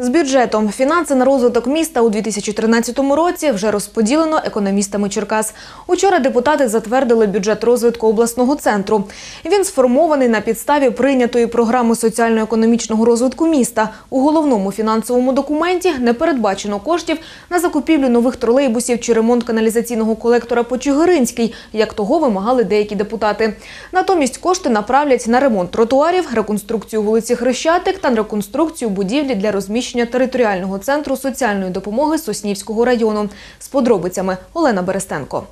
З бюджетом фінанси на розвиток міста у 2013 році вже розподілено економістами Черкас. Учора депутати затвердили бюджет розвитку обласного центру. Він сформований на підставі прийнятої програми соціально-економічного розвитку міста. У головному фінансовому документі не передбачено коштів на закупівлю нових тролейбусів чи ремонт каналізаційного колектора по Чигиринській, як того вимагали деякі депутати. Натомість кошти направлять на ремонт тротуарів, реконструкцію вулиці Хрещатик та реконструкцію будівлі для розміщення територіального центру соціальної допомоги Соснівського району. З подробицями Олена Берестенко.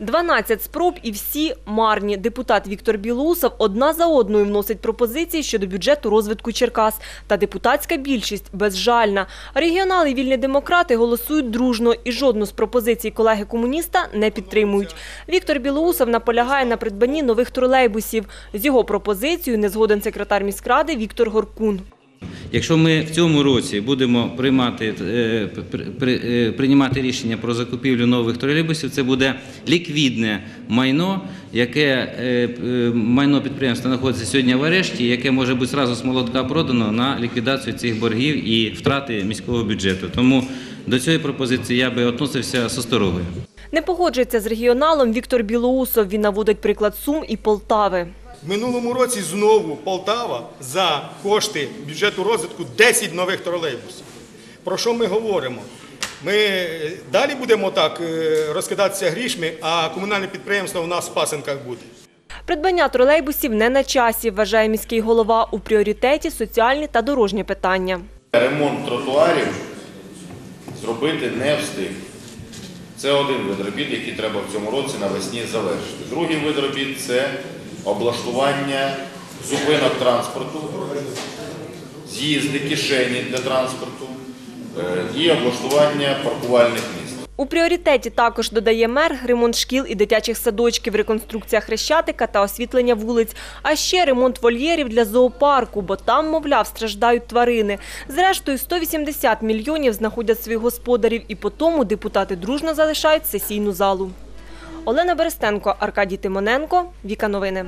12 спроб і всі марні. Депутат Віктор Білоусов одна за одною вносить пропозиції щодо бюджету розвитку Черкас. Та депутатська більшість безжальна. Регіонали і вільні демократи голосують дружно і жодну з пропозицій колеги-комуніста не підтримують. Віктор Білоусов наполягає на придбанні нових тролейбусів. З його пропозицією не згоден секретар міськради Віктор Горкун. Якщо ми в цьому році будемо приймати, е, е, приймати рішення про закупівлю нових тролейбусів, це буде ліквідне майно, яке е, майно підприємства знаходиться сьогодні в арешті, яке може бути зразу з молотка продано на ліквідацію цих боргів і втрати міського бюджету. Тому до цієї пропозиції я би відносився з осторогою. Не погоджується з регіоналом Віктор Білоусов. Він наводить приклад Сум і Полтави. В минулому році знову Полтава за кошти бюджету розвитку 10 нових тролейбусів. Про що ми говоримо? Ми е, далі будемо так е, розкидатися грішми, а комунальне підприємство у нас в пасенках буде. Придбання тролейбусів не на часі, вважає міський голова. У пріоритеті соціальні та дорожні питання. Ремонт тротуарів зробити не встиг. Це один вид робіт, який треба в цьому році навесні завершити. Другий вид робіт це облаштування зупинок транспорту, з'їзди, кишені для транспорту е, і облаштування паркувальних місць. У пріоритеті також додає мер ремонт шкіл і дитячих садочків, реконструкція хрещатика та освітлення вулиць, а ще ремонт вольєрів для зоопарку, бо там, мовляв, страждають тварини. Зрештою, 180 мільйонів знаходять своїх господарів, і по тому депутати дружно залишають сесійну залу. Олена Берестенко, Аркадій Тимоненко, Віка Новини.